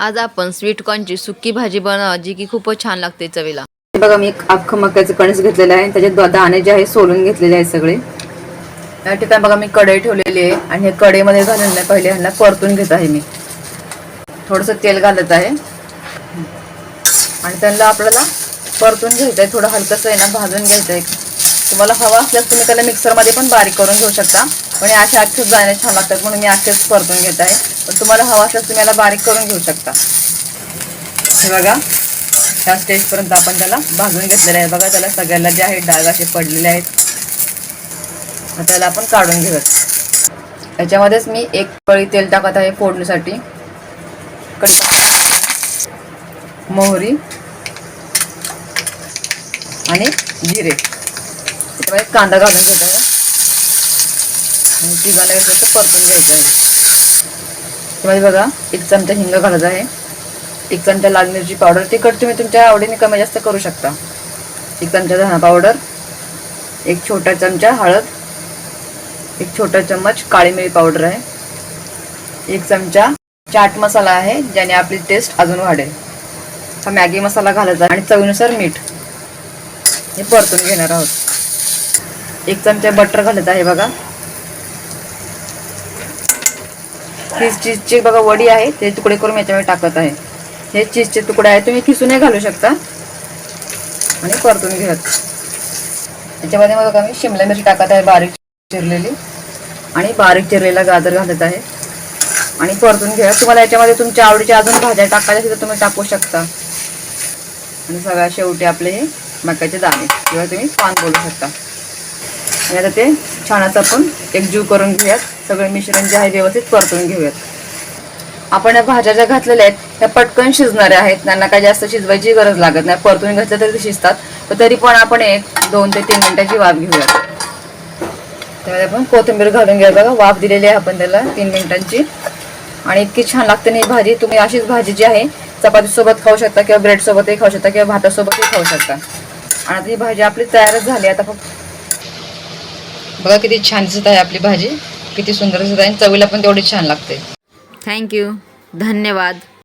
आज आपण स्वीट कॉर्नची सुकी भाजी बनवा जी की खूपच छान लागते चवीला. बघा मी एक अख्खं मक्याचं कणस घेतलेलं आहे. त्याच्यात दाणे जे आहे सोलून घेतलेले आहे सगळे. या ठिकाणी बघा मी कढई ठेवलेली आहे. आणि हे कढईमध्ये घालून नाही पहिले ह्यांना परतून घेत आहे मी. थोडंसं तेल घालत आहे. आणि त्यांना आपल्याला परतून घ्यायचं आहे. थोडं हलकंसं आहे ना भाजून घ्यायचं आहे. तुम्हाला हवा असल्यास तुम्ही त्याला मिक्सरमध्ये पण बारीक करून घेऊ शकता. पण अशा असे अख्खेच जाणे छान लागतात म्हणून मी अख्खेच परतून घेत आहे. पण तुम्हाला हवा असल्यास तुम्ही याला बारीक करून घेऊ शकता. हे बघा ह्या स्टेजपर्यंत आपण त्याला भाजून घेतलेलं आहे. बघा त्याला सगळ्याला जे आहेत डाग असे पडलेले आहेत. त्याला आपण काढून घेऊयात. याच्यामध्येच मी एक पळी तेल टाकत आहे फोडणीसाठी. मोहरी आणि जिरे. त्याच्यामध्ये कांदा घालून घेत आहे. आणि तिघांना असं परतून घ्यायचं आहे. त्यामध्ये बघा एक चमचा हिंग घालत आहे. एक चमचा लाल मिरची पावडर. तिखट तुम्ही तुमच्या आवडीने कमी जास्त करू शकता. एक चमचा धना पावडर एक छोटा चमचा हळद एक छोटा चम्मच काळी मिरी पावडर आहे. एक चमचा चाट मसाला आहे ज्याने आपली टेस्ट अजून वाढेल. हा मॅगी मसाला घालायचा आणि चवीनुसार मीठ हे परतून घेणार आहोत. एक चमचा बटर घालत आहे बघा. ही चीजची बघा वडी आहे ते तुकडे करून याच्यामध्ये टाकत आहे. हे चीजचे तुकडे आहे तुम्ही किसूनही घालू शकता. आणि परतून घ्या याच्यामध्ये मग बघा मी शिमला मिरची टाकत आहे बारीक चिरलेली. आणि बारीक चिरलेला गाजर घालत आहे. आणि परतून घ्या तुम्हाला याच्यामध्ये तुमच्या आवडीच्या अजून भाज्या टाकायच्या असेल तर तुम्ही टाकू शकता. आणि सगळ्या शेवटी आपले हे मक्याचे दाणे. किंवा तुम्ही पान बोलू शकता. आणि आता ते छान असं आपण एकजीव करून घेऊयात. सगळं मिश्रण जे आहे व्यवस्थित परतून घेऊयात. आपण या भाज्या ज्या घातलेल्या आहेत त्या पटकन शिजणाऱ्या आहेत. त्यांना काही जास्त शिजवायची गरज लागत नाही. परतून घातल्या तरी ते शिजतात. पण तरी पण आपण एक दोन ते तीन मिनिटाची वाफ घेऊयात. त्यामध्ये आपण कोथिंबीर घालून घ्या बघा वाफ दिलेली आहे आपण त्याला तीन मिनिटांची. आणि इतकी छान लागते ना ही भाजी. तुम्ही अशीच भाजी जी आहे चपातीसोबत खाऊ शकता किंवा ब्रेडसोबतही खाऊ शकता किंवा भातासोबतही खाऊ शकता. आणि आता ही भाजी आपली तयारच झाली. आता फक्त बघा किती छान दिसत आहे आपली भाजी. किती सुंदर दिसत आहे आणि चवीला पण तेवढी छान लागते. थँक्यू धन्यवाद.